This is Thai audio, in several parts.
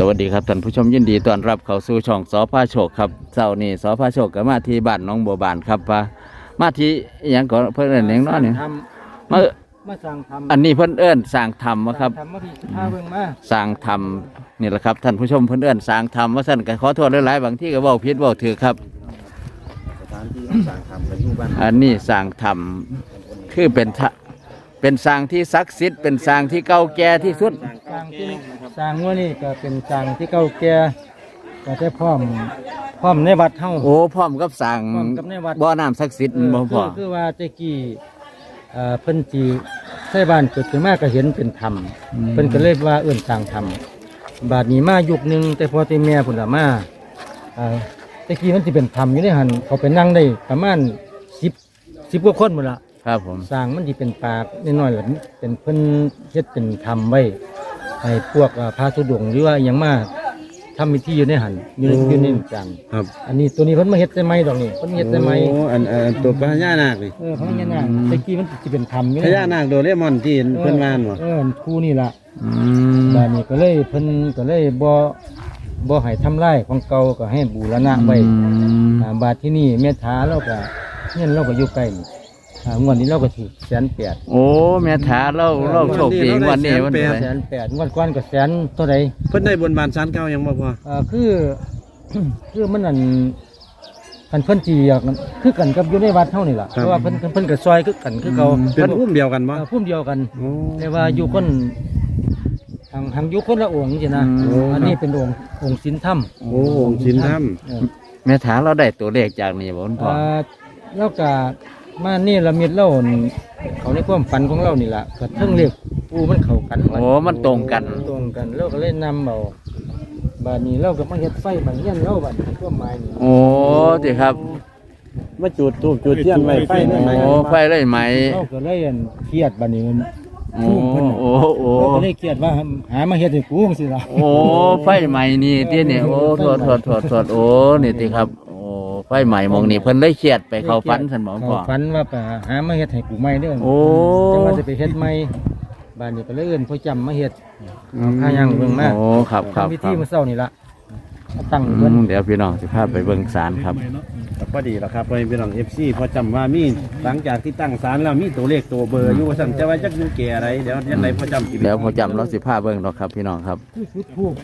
สวัสดีครับท่านผู้ชมยินดีต้อนรับเข้าสู่ช่องสอพาโชคครับเจ้านี่สอพาโชคก็มาที่บ้านหน้องบัวบานครับว่ามาที่อหยังก่อนเพิ่นเอิ้นหยังเนาะนี่ทมาำมาสั่งทำอันนี้เพิ่นเอิ้นสร้างธรรมวะครับ ทำมาพี่พาเบิ่งมาสร้างธรรมนี่แหละครับท่านผู้ชมเพิ่นเอิ้นสร้างธรรมว่าซั่นก็ขอโทษหลายๆบางที่ก็เว้าผิดเว้าถูกครับ สถานที่สร้างทำกันอยู่บ้านอันนี้สร้างธรรมคือเป็นทะ เป็นสร้างที่ศักดิ์สิทธิ์เป็นสร้างที่เก่าแก่ที่สุด สร้างที่สร้างว่านี่ก็เป็นสร้างที่เก่าแก่ก็ได้พร้อมพร้อมในวัดเฮา โอ้พร้อมกับสร้างพร้อมกับในวัด บ่อน้ำศักดิ์สิทธิ์เออบ่พคืออคือว่าแตะกี้เอ่อเพิ่นจีใช้บ้านเกิดขึ้นมาก็เห็นเป็นธรรมเพิ่นก็เลยว่าเอื้นสร้างธรรมบาดนี้มายุคหนึงแต่พอแต่แม่พุ่นละมาเอ่อแตะกี้มันสิเป็นธรรมอยู่ในหันเขาไปนั่งได้ประมาณ10 10กว่าคนหมดละ ครับผมสร้างมันที่เป็นปากน้อยๆแบบนี้เป็นเพิ่นเฮ็ดเป็นทำไว้ให้พวกอ่าพระธุดงค์หรือว่าอหย่างมาทำพิธีอยู่ในหันอยู่ในอยู่ในจังครับอันนี้ตัวนี้เพิ่นมาเฮ็ดได้ไหมดอกนี่เพิ่นเฮ็ดได้ไหมโอ้อันอันตัวพญานาคนี่เออพญานาคตะกี้มันสิเป็นธรรมอยู่พญานาคโดเรมอนที่เพิ่นว่านบ่เออครูนี่ล่ะ อืมบาดนี้ก็เลยเพิ่นก็เลยบ่บ่ให้ทำลายของเก่าก็ให้บูรณะไว้อืม อ่าบาดที่นี่เมตตาเราก็เงินเราก็อยู่ใกล้นี่ อ่างวดนี้เราก็ถูกแสนแปดโอ้แม่ถาเล่าเล่าโชคดีวันนี้วันแสนี้นแสนแปดงวดก่อนก็แสนเท่าใดเพิ่นได้บนบานศาลเก่ายังบ่พออ่าคือ คือมันอันคันเพิ่นจีอยากคือกันกับอยู่ในวัดเท่านี่ล่ะเพราะว่าเพิ่นเพิ่นกับซอยคือกันคือเขาเป็นอุ้มเดียวกันบ่เอ่อพุ่มเดียวกันโอ้แต่ว่าอยู่คนทางทางอยู่คนละองค์สินะอืมอันนี้เป็นองค์องค์สินธรรมโอ้องค์สินธรรมเออแม่ถาเราได้ตัวเลขจากนี่บ่คุณพ่ออ่าแล้วก็ มานี่ละเมียดเล่านี่เขาในความฝันของเรานี่ล่ะก็เทิงเรียกปูมันเข้ากันโอ้มันตรงกัน ตรงกันเราก็เลยนำเอาบาดนี้เราก็มาเฮ็ดไฟบางเงี้ยนเราบัดนี้ความหมายนี่โอ้สิครับมาจุดธูปจุดเทียนไว้ไฟนั่นไหมโอ้ไฟเลยไหมเราก็เลยอันเครียดบัดนี้มันโอ้โอ้โอ้เราก็เลยเครียดว่าหามาเฮ็ดให้กูจังซี่ล่ะโอ้ไฟไหม้นี่ที่นี่โอ้โทษโทษโทษโทษโอ้นี่ติครับโอ้ ไฟไหม้หมองนี่เพิ่นเลยเครียดไปเข้าฝันซั่นบ่คุณพ่อ เขาฝันว่าไปหามาเฮ็ดให้กูใหม่เด้อโอ้ จังว่าจะไปเฮ็ดใหม่บ้านนี้ก็เลยเอิ้นพ่อจำมาเฮ็ดเอาค่ายังเบิ่งมาโอ้ครับครับทำพิคธีรับมื้อเช้านี่ล่ะเอาตั้งอืเพิ่นมเดี๋ยวพี่น้องสิพาไปเบิ่งศาลครับแต่ พอดีแล้วครับพ่อพี่น้อง FC พอจำว่ามีหลังจากที่ตั้งศาลแล้วมีตัวเลขตัวเบอร์อยู่ว่าซั่นจะว่าจักอยู่แก่อะไร เดี๋ยวยังไงพอจำสิเดี๋ยวพอจำเราสิพาเบิ่งดอกครับพี่น้องครับคือจุดธูป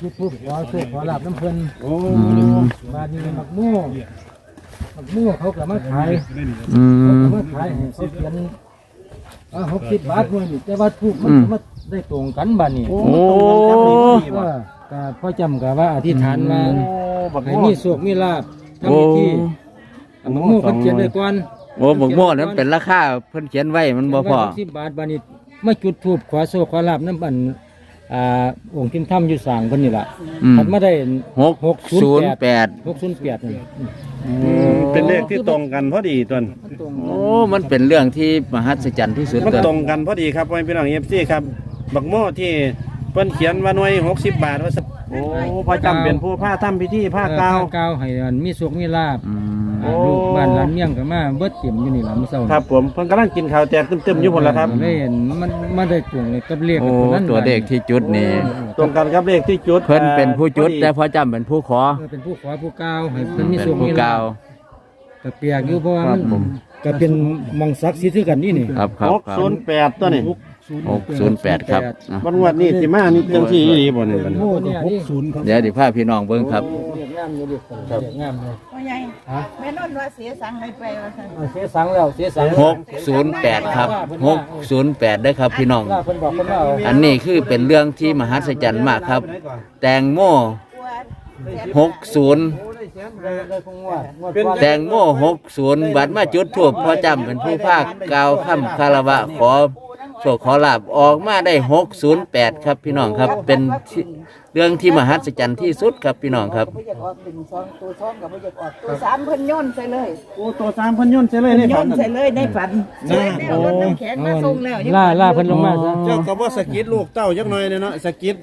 จุดธูปขอโชคขอลาบน้ำเพิ่นโอ้อืมบ้านนี้มักม่วงมักม่วงเขาก็มาขายอืเขามก็มาขายให้สิเพียนอ่า60บาทมื้อนี้แต่ว่าทูปมันอืมมาได้ตรงกันบัดนี้โอ้มันตรงกันจับนี่พอดีบ่ว่าก็พ่อจำก็ว่าอธิษฐานมาบักให้โม่มีโชคมีลา บโอ้ทำพิธีอันมะม่วงเพิ่นเขียนไว้ก่อนโอ้บักโม่นั้นเป็นราคาเพิ่นเขียนไว้มันบ่พอ สิบบาทบาทนี้มาจุดธูปขอโชคขอลาบน้ำบันอ่าองค์ทิมถ้ำอยู่สร้างเพิ่นนี่ล่ะอืม ถัดมาได้หกศูนย์แปด608นี่อืมเป็นเลขที่ตรงกันพอดีตัวนั้นมันตรงโอ้มันเป็นเรื่องที่มหัศจรรย์ที่สุดมันเลยตรงกันพอดีครับพ่อพี่น้องเอฟซีครับ บักโม่ที่ เพิ่นเขียนว่าหน่วยหกสิบบาทว่าสักโอ้พอจำเป็นผู้ผ้าทำพิธีผ้ากาวเออผ้กาวให้มันมีโชคมีลาบอืมอ่าลูกบ้านหลานเมี่ยงก็มาเบิดเต็มอยู่นี่ล่ะมื้อเช้านี่ครับผมเพิ่นกำลังกินข้าวแตกตึมๆอยู่คนละครับ เลยเห็นมันมันได้ตรงกับเลขโอ้กับนั้นตัวเด็กที่จุดนี่ตรงกันกับเลขที่จุดเพิ่นเป็นผู้จุดพอแต่พอจำเป็นผู้ขอเออเป็นผู้ขอผู้กาวให้เพิ่นมีเป็นโชคผู้มีกลาล่าบวก็เปียกอยู่เพราะว่าครัมับนผมก็เป็นหมองศักดิ์สิทธิ์คือกันนี่นี่ครับครับหกครับ ศูนย์แปดตัวนี้ หกศูนย์แปดครับอะวันงวดนี้สิมานี่จังที่ดีบ่นี่บัดนี้โอ้เนี่ยหกศูนย์ครับเดี๋ยวดิพาพี่น้องเบิ่งครับเรียกงามอยู่ดิเรียกงามเลยว่าไงฮะแม่นนท์ว่าเสียสังให้ไปว่าซั่นเอาเสียสังแล้วเสียสังหกศูนย์แปดครับหกศูนย์แปดได้อครับพี่น้องว่าเพิ่นบอกเพิ่นว่าเอาอันนี้คือเป็นเรื่องที่มหัศจรรย์มากครับ แตงโมกลัวหกศูนย์เลยคงว่างวดก่อนแตงโมหกศูนย์บัตรมาจุดถูกพอจำเป็นผู้ภาคกล่าวคำคารวะขอ โชคขอลาบออกมาได้หกศูนย์แปดครับพี่น้องครับเป็นที่เรื่องที่มหัศจรรย์ที่สุดครับพี่น้องครับบ่อยากออกหนึ่งสองตัวสองก็บ่อยากออกตัวสามเพิ่นโย่นใส่เลยโอ้ตัวสามเพิ่นย่นใช่เลยนี่โย่ฝันนใส่เลยในฝันใส่แล้วรถน้ำแข็งมาส่งแล้วยังล่าล่าเพิ่นลงมาซะเจ้าก็บ่สะกิดลูกเต้าจักหน่อยเนาะสะกิด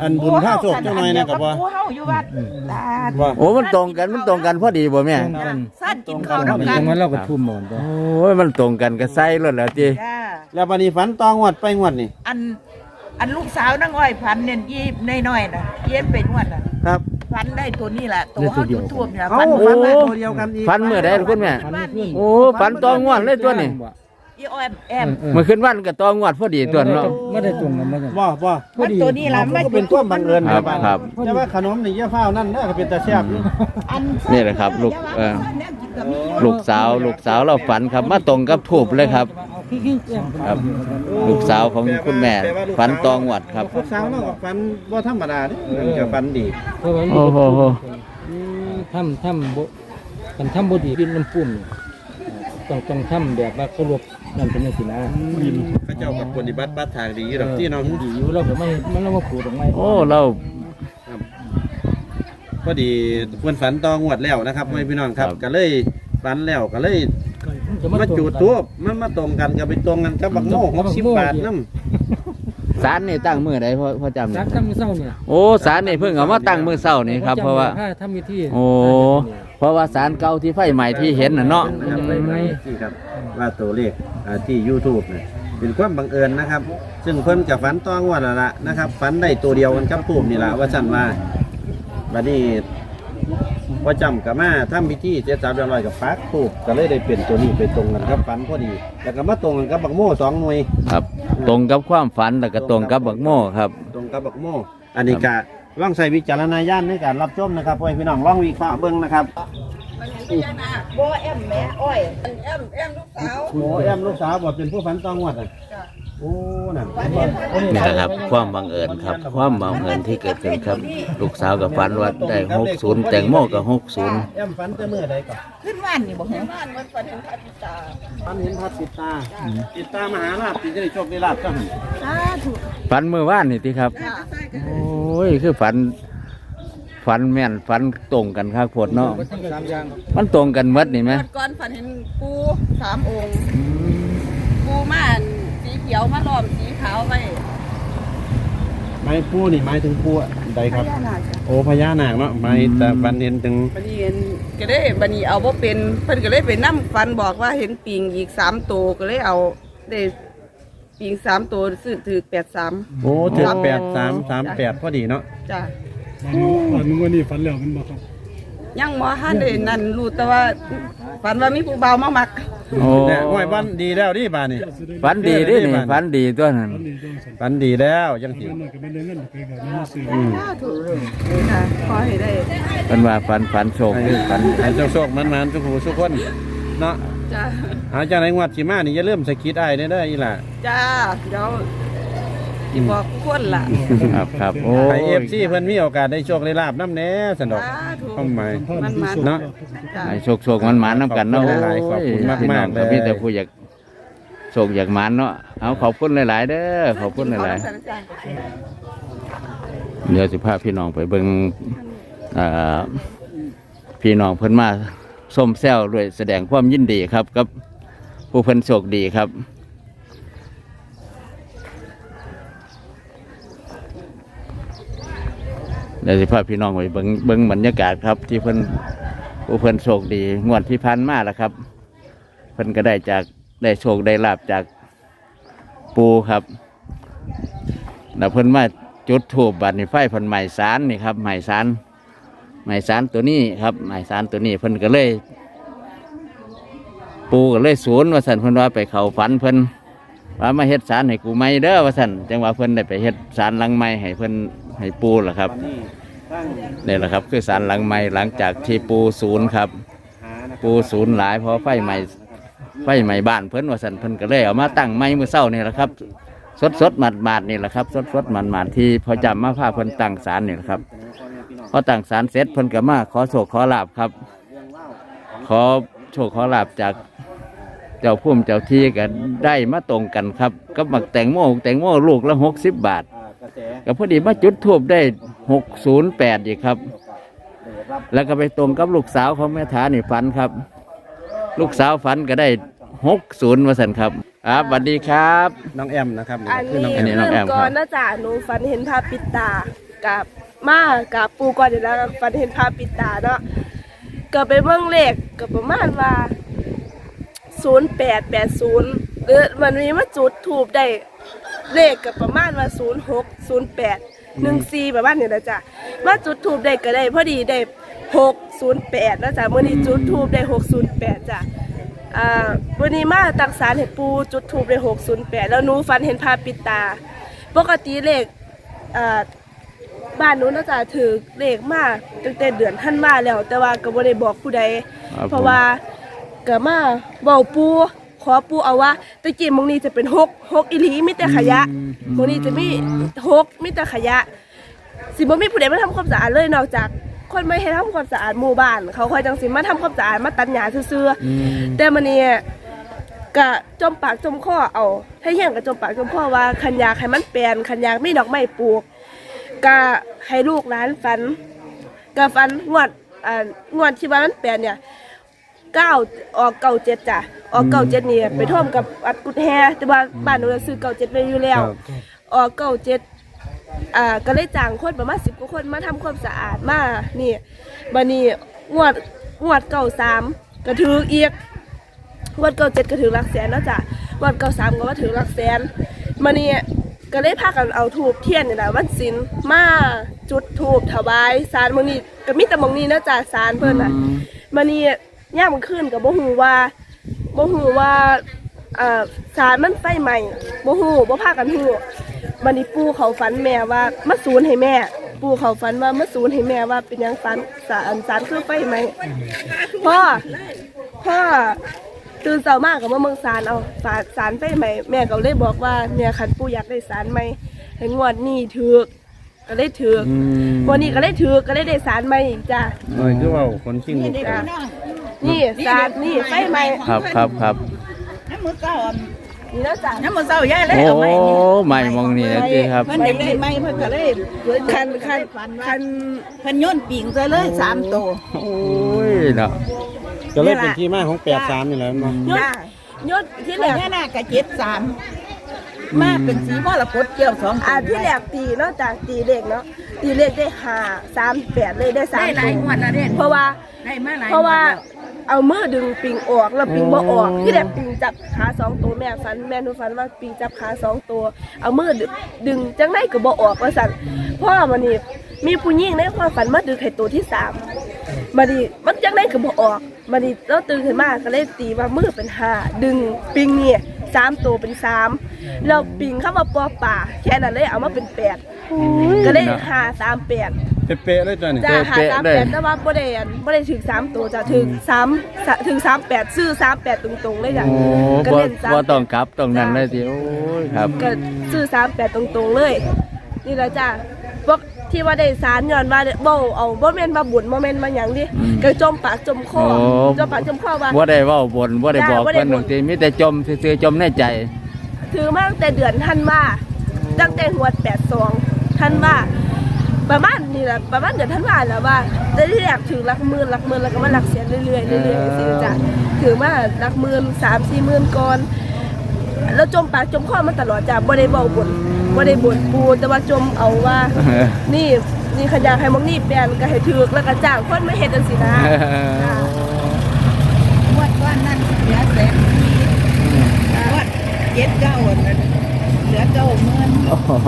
อันบุญผ้าโชคจักหน่อยนะก็บ่ผู้เฮาอยู่วัดตาว่า โอ้มันตรงกันมันตรงกันพอดีบ่แม่สั้นกินข้าวจันำกังนหวะเราก็ทุ่มหมดโอ้ยมันตรงกันก็ใส่รถแล้วจีจ้า แล้วบัดนี้ฝันตองวดไปงวดนี่อันอันลูกสาวนั่งอ้อยพันเนี่ยยี่น้อยๆน่ะเย็นเป็นวันน่ะครับ พันได้ตัวนี้แหละตัวเขาจุดท่วมเนี่ยเอ้าพันฟันได้ตัวเดียวกันอีกฟันเมื่อใดล่ะคุณแม่ บ้านนี่โอ้ฟันตองวดเลยตัวนี้ยี่อ้อยแอมเออเมื่อขึ้นวันก็ตองวดพอดีตัวเนาะ ไม่ได้ตรงกันมากันบ่บ่มันตัวนี้ล่ะมันก็เป็นความบังเอิญครับนะครับ แต่ว่าขนมนี่อย่าฟ้าวนั่นเด้อก็เป็นตาแซ่บอยู่อันนี่แหละครับลูกเอ่อ ลูกสาวลูกสาวเราฝันครับ มาตรงกับถูบเลยครับ ครับ ลูกสาวของคุณแม่ฝันตองวดครับ ลูกสาวเราก็ฟันบ่ธรรมดาเด้มันก็ฟันดี เพราะว่าโอ้โหโหทำทำบ่กันทำบ่ดีกินน้ำปุ่นต้องต้องทำแบบว่าเคารพนั่นเป็นจังซี่นะเขาเจ้ากับปฏิบัติบัตรทางดีดอกที่น้องดีอยู่เราก็ไม่มันเรามาปลูกดอกไม้โอ้เรา พอดีเพิ่นฝันตองวดแล้วนะครับไม่พี่น้องครับก็เลยฝันแล้วก็เลยจะ มาจุดทูบมันมาตรงกันก็ไปตรงกันกับบักโม่60บาทนำสารนี่ตั้งมือใดพ่อพ่อจำสัได้กทำเศร้าเนี่ยโอ้สารนี่เพิ่งเอามาตั้งมือเศร้านี่ครับเพราะว่าถ้ทำวิธีโอ้เพราะว่าสารเก่าที่ไฟใหม่ที่เห็นน่ะเนาะนะครับไปไหมที่ครับว่าตัวเลขอ่าที่ YouTube เนี่ยเป็นความบังเอิญนะครับ ซึ่งเพิ่นกับฝันต้องว่าละละนะครับฝันได้ตัวเดียวกันกับทูบนี่ละว่าสั่นว่าบัดนี้ พอจำกับมาทำพิธีเจ็ดสามเดือนลอยกับปักทูบก็เลยได้เป็นตัวนี้ไปตรงกันครับฝันพอดีแล้วก็มาตรงกันกับบักโม่สองหน่วย ครับ ตรงกับความฝันแล้วก็ตรงกับบักโม่ครับ ตรงกับบักโม่อันนี้ก็ลองใส่วิจารณญาณในการรับชมนะครับพ่อให้พี่น้องลองวิเคราะห์เบิ่งนะครับโบแอมแม่อ้อยแอมแอมลูกสาวโอ้แอมลูกสาวบอกเป็นผู้ฝันต้องวัดอะ โอ้นั่นนี่แหละครับความบังเอิญครับ ความบังเอิญที่เกิดขึ้นครับ ลูกสาวกับฝันว่าได้หกศูนย์แตงโมกับหกศูนย์แอมฝันแต่เมื่อใดก่อนขึ้นบ้านนี่บอกเหรอฝันเห็นภาพติดตาติดตามหาลาบที่จะได้โชคได้ลาบก็หันสาธุฝันเมื่อวานนี่ที่ครับ โอ้ยคือฝันฝันแม่นฝันตรงกันครับโพดเนาะสามอย่างมันตรงกันหมดนี่ไหมก่อนฝันเห็นปูสามองค์ปูม่าน สีเขียวมาล้อมสีขาวไว้ไม้ปูนี่หมายถึงปูใดครับ พญานาคจ้ะโอ้พญานาคเนาะหมายแต่ฝันเห็นถึงบันนี้เห็นก็ได้บันนี้เอาบ่เป็นเพิ่นก็เลยไปนํฝันบอกว่าเห็นปิงอีกสามตัวก็เลยเอาได้ปิงสามตัวซื้อถือแปดสาม โอ้ถึงแปดสามสามแปดพอดีเนาะจ้ะวันนึงวันนี้ฝันแล้วมันบอกครับ ยังบ่ทันได้นั่นรู้แต่ว่าฝันว่ามีผู้บ่าวมามักโอ้เนี่ยห้วยบ้านดีแล้วดิบ้านนี่ฝันดีเดินี่ฝันดีตัวนั้นวันนี้ต้องสั่นฝันดีแล้วยังสิเงินหน่อยก็ไม่ได้เงินไปกับเงินมาซื้ออืมสาธุค่ะขอให้ได้เป็นว่าฝันฝันโชคให้คือฝันให้โชคโชคมันมันๆทุกผู้ทุกคนเนาะจ้ะเอาจากไหนงวดสิมานี่อย่าลืมสะกิดอ้ายเด้อเด้ออีหล่ะจ้าเดี๋ยว สิบอกทุกคนล่ะครับครับโอ้ให้ยเอฟซีเพิ่นมีโอกาสได้โชคได้ลาบน้ำแน่สนอก สาธุความหมายมันมันเนาะ จ้ะให้โชคโชคมันหมานน้ำกันเนาะขอบคุณหลายๆขอบคุณมากๆพี่น้องเลยมีแต่ผู้อยากโชคอยากหมานเนาะเอาขอบคุณหลายๆเด้อขอบคุณหลายๆ เดี๋ยวสิพาพี่น้องไปเบิ่งเอ่อพี่น้องเพิ่นมาส้มแซวด้วยแสดงความยินดีครับกับผู้เพิ่นโชคดีครับ เดี๋ยวสิพาพี่น้องไปเบิงเบิ่งบรรยากาศครับ ที่เพิ่นผู้เพิ่นโชคดีงวดที่พันมาแล้วครับ เพิ่นก็ได้จากได้โชคได้ลาบจากปูครับแล้วเพิ่นมาจุดถูบบัตรนี่ไฟเพิ่นใหม่สารนี่ครับใหม่สารใหม่สารตัวนี้ครับใหม่สารตัวนี้เพิ่นก็เลย ปูก็เลยศูนย์ว่าสันเพิ่นว่าไปเขาฝันเพิ่น ว่ามาเฮ็ดสารให้กูไม่เด้อว่าสันจังว่าเพิ่นได้ไปเฮ็ดสารหลังไม้ให้เพิ่นให้ปูล่ะครับวันนี้ตั้งนี่แหละครับ คือสารหลังไม้หลังจากที่ปูศูนย์ครับ ปูศูนย์หลายเพราะไฟใหม่ไฟใหม่บ้านเพิ่นว่าสันเพิ่นก็เลยเอามาตั้งไม้มือเศร้านี่แหละครับ สดสดหมาดหมาดนี่แหละครับ สดสดหมาดหมาดที่พอจำมาพาเพิ่นตั้งศาลนี่แหละครับพอตั้งศาลเสร็จเพิ่นก็มาขอโชคขอลาบครับ ขอโชคขอลาบจาก เจ้าพุ่มเจ้าที่ก็ได้มาตรงกันครับกับหมักแตงโมแตงโมลูกละหกสิบบาทอ่ากระแสก็พอดีมาจุดทูบได้หกศูนย์แปดอีกครับได้รับ แล้วก็ไปตรงกับลูกสาวของแม่ฐานี่ฝันครับ ลูกสาวฝันก็ได้หกศูนย์มาสันครับครับสวัสดีครับ น้องแอมนะครับอันคือน้องแออันมนี้น้องแอมครับก่อนนะจ๊ะหนูฝันเห็นภาพปิดตากับมากับปูก่อนอยู่แล้วฝันเห็นภาพปิดตาเนาะก็ไปเบิ่งเลขก็ประมาณว่า 0880หรือมันมีมาจุดถูบได้ เลขกับประมาณว่าศูนย์หกศูนย์แปดหนึ่งสี่ประมาณนี้นะจ๊ะมาจุดทูบได้ก็ได้พอดีได้หกศูนย์แปดนะจ๊ะมื่อนี้จุดทูบได้หกศูนย์แปดจ้ะอ่าวันนี้มาตักสารเห็ดปูจุดทูบได้หกศูนย์แปดแล้วหนูฝันเห็นภาพปิดตา ปกติเลขอ่าบ้านหนูน่าจะถือเลขมาตั้งแต่เดือนท่านมาแล้ว แต่ว่าก็บ่ได้บอกผู้ใดครับเพราะว่า ก็มาเบาปูขอปูเอาว่าตะกี้หมองนี้จะเป็นหกหกอีหลีมีแต่ขยะหมองนี้จะมีหกมีแต่ขยะ สิบ่มีผู้ใดมาทำความสะอาดเลยนอกจากคนไม่ให้ทำความสะอาดหมู่บ้าน เขาคอยจังสิมาทำความสะอาดมาตัดหญ้าซื่อๆแต่มันนี่ก็จมปากจมคอเอาถ้าเฮียงก็จมปากจมคอว่าคันอยากให้มันแปลนคันอยากมีดอกไม้ปลูกก็ให้ลูกหลานฝันก็ฝันงวดอ่างวดที่ว่ามันแปลนเนี่ย เก้าออกเก้าเจ็ดจ้ะออกเก้าเจ็ดนี่ไปท่วมกับอัดกุดแฮแต่ว่าบ้านหนูซื้อเก้าเจ็ดไปอยู่แล้วออกเก้าเจ็ดอ่าก็เลยจ้างคนประมาณสิบกว่าคนมาทำความสะอาดมานี่บันนี้งวดงวดเก้าสามก็ถืออีกงวดเก้าเจ็ดก็ถือหลักแสนเนาะจ้ะงวดเก้าสามก็ว่าถือหลักแสนมานี่ก็เลยพากันเอาถูกเทียนนี่แหละวันศิลมาจุดถูกถวายสารมงนี้ก็มีแต่มงนี้เนาะจ้ะสารเพิ่นน่ะมันนี่ ย่ามมันขึ้นกับบ่ฮู้ว่าบ่ฮู้ว่าอ่าสารมันไฟใหม่บ่ฮู้บ่พากันฮู้บัดนี้ปู่เขาฝันแม่ว่ามาศูนย์ให้แม่ ปู่เขาฝันว่ามาศูนย์ให้แม่ว่าเป็นหยังฝันสารสารคือไฟใหม่พ่อพ่อตื่นเช้ามากกับมาเมืองสารเอาสารสารไฟใหม่แม่ก็เลยบอกว่าเนี่ยคันปู่อยากได้สารใหม่ให้งวดนี้ถูกก็เลยถูกวันนี้ก็เลยถูกก็เลยได้สารใหม่อีกจ้ะโดยคือว่าคนจริงลูก นี่ตาน้องนี่สารนี่ไฟใหม่ครับครับครับน้ำมือเก้าอะนี่แล้วจ้ะน้ำมือเก้ายายเลยโอ้เอาไม้นี่ใหม่มองนี่นะจีครับเพิ่นอยากได้ไม้เพิ่นก็เลยคันคันฝันคัว่านเพิ่นโยนปิงซะเลยสามตัวโอ้ยเนาะก็เลยเป็นที่มาของแปดสามนี่แหละเนาะยศยศที่ที่แหแรลกกแม่น่ากะเจ็ดสามมาเป็นสีมรกตเกี่ยวสองอ่าที่แหลกตีนอกจากตีเลขเนาะตีเลขได้ห้าสามแปดเลยได้สามได้หลายงวดแล้วเด่นเพราะว่า ได้มาหลายเพราะว่างดแล้ว เอามือดึงปิงออกแล้วปิงบ่ออกที่แหลกปิงจับขาสองตัวแม่ฟันแม่หนูฟันว่าปิงจับขาสองตัว เอามือดึงดึงจังไดก็บ่ออกว่าสั่นพ่อมันนี่มีผู้หญิงในความฝันมาดึงให้ตัวที่สามมาดีมันจังไดก็บ่ออกมาดีเราตื่นขึ้นมาก็เลยตีว่ามือเป็นห้าดึงปิงเนี่ยสามตัวเป็นสามแล้วปิงเข้ามาปอป่าแค่นั้นเลยเอามาเป็นแปดก็เลยห้าสามแปด เป๊ะๆเลยตัวนี้ จ้าหาสามแปดแต่ว่าบ่ได้อันบ่ได้ถึงสามตัวจ้ะถึงสามถึงสามแปดซื้อสามแปดตรงๆเลยจ้ะโอ้ก็บ่เล่นสามบ่ต้องกลับตรงนั้นเลยทีโอ้ยครับ ก็ซื้อสามแปดตรงๆเลย นี่แหละจ้ะพวกที่ว่าได้สารย้อนว่าเบ่เอาบ่แม่นมาบุญบ่แม่นมาหยังดิอืมก็จมปากจมคอโอ้ จมปากจมคอว่า บ่ได้เว้าบนบ่ได้บอกจ้าบ่ได้เพิ่นบ่บางทีมีแต่จมซื่อๆจมในใจ ถือมาตั้งแต่เดือนธันวาตั้งแต่หัวด82ธันวา ประมาณนี่แหละประมาณเดือนธันวาแล้วว่าได้ที่แรกถือหลักหมื่นหลักหมื่นแล้วก็มาหลักแสนเรื่อยๆเรื่อยๆสิจ้ะถือมาหลักหมื่นสามสี่หมื่นก่อนแล้วจมปากจมคอมาตลอดจ้ะบ่ได้เว้าบ่นบ่ได้บ่นปูแต่ว่าจมเอาว่า นี่นี่ขยะให้มองนี่แปลนก็ให้ถือกแล้วก็จ้างคนมาเฮ็ดจังซี่นะจ้ะงวดก้อนนั่นเหลือแสนงวดเจ็ดเก้าอันนั้น เหลือเก้าหมื่น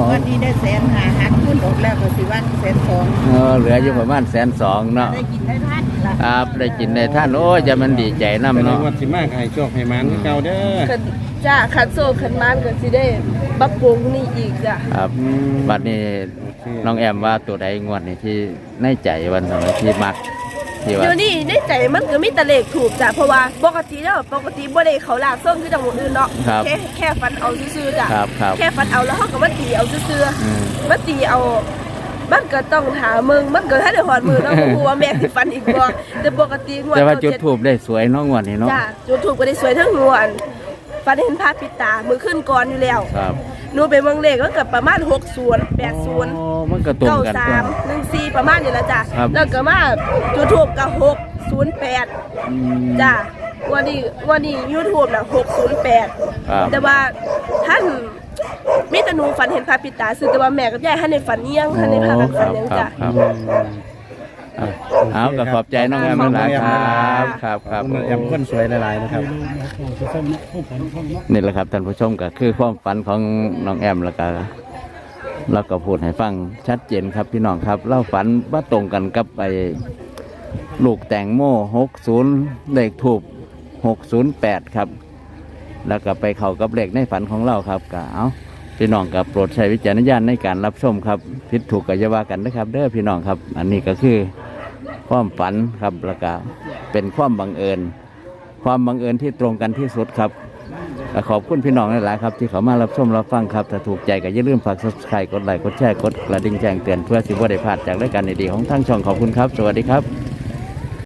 งวดนี้ได้แสนหาหักขึ้นออกแล้วก็สิว่าแสนสองเออเหลืออยู่ประมาณแสนสองเนาะได้กินได้ทานล่ะครับได้กินได้ท่านโอ้ยจะมันดีใจนำแต่ในเนาะงวันสิมากให้โชคให้หมันคือเก่าเด้อคันจ้าคันโซคันมานก็สิได้ปรับปรุงนี่อีกจ้ะครับบัดนี้น้องแอมว่าตัวใดงวดนี้ที่ในใจวันนั้นที่มัก ที่ว่าเดี๋ยวนี้ในใจมันก็มีแต่เลขถูกจ้ะเพราะว่าปกติแล้วปกติบ่ได้เขาลากส้มคือจังหวัดอื่นเนาะครับแค่แค่ฟันเอาซื่อๆจ้ะครับครับแค่ฟันเอาแล้วเฮาก็มาตีเอาซื่ออืม ๆมาตีเอา มันก็ต้องถามมึงมันก็ถ้าได้หอดมือเนาะบ่ฮู้ว่าแม่สิฟันอีกบ่แต่ปกติงวดแต่ว่าจุดเจ็ทูบได้สวยเนาะงวดนี้เนาะจ้ะจุดถูกก็ได้สวยทั้งนวลฟันเห็นภาพปิดตามือขึ้นก่อนอยู่แล้ว ครับ หนูไปเมืองเลขก็เกิดประมาณ6 0 8 0โอ้มันก็ตรง9กันตัว3 1 4ประมาณนี้ละจ้ะครับ แล้วก็มาจุดถูกกับ6 0 8อืม จ้ะวันนี้วันนี้ YouTube น่ะ6 0ครับ8แต่ว่าท่านมีแต่หนูฝันเห็นภาพปิดตาซึ่งแต่ว่าแม่กับยายท่านในฝันเอียงท่านในพากันฝันเอียงครัจ้ะบครับอะ เอาก็ขอบใจน้องแอมหลายๆครับครับครับขอณแอมคนสวยหลายๆนะครับเราเราจะฟังเนาะเข้าฝันฟังเนาะนี่แหละครับท่านผู้ชมก็คือความฝันของน้องแอมแล้วก็เราก็พูดให้ฟังชัดเจนครับพี่น้องครับเราฝันว่าตรงกันกับไปลูกแตงโมหกศูนย์เลขถูกหกศูนย์แปดครับ แล้วก็ไปเข้ากับเลขในฝันของเราครับก็เอาพี่น้องกับโปรดใช้วิจารณญาณในการรับชมครับ ผิดถูกก็อย่าว่ากันนะครับ เด้อพี่น้องครับ อันนี้ก็คือ ความฝันครับแล้วก็เป็นความบังเอิญ ความบังเอิญที่ตรงกันที่สุดครับขอบคุณพี่น้องหลายๆครับที่เขามารับชมรับฟังครับถ้าถูกใจก็อย่าลืมฝาก subscribe กดไลค์กดแชร์กดกระดิ่งแจ้งเตือนเพื่อสิบว่าได้พลาดจากรายการดีๆของทั้งช่องขอบคุณครับ สวัสดีครับ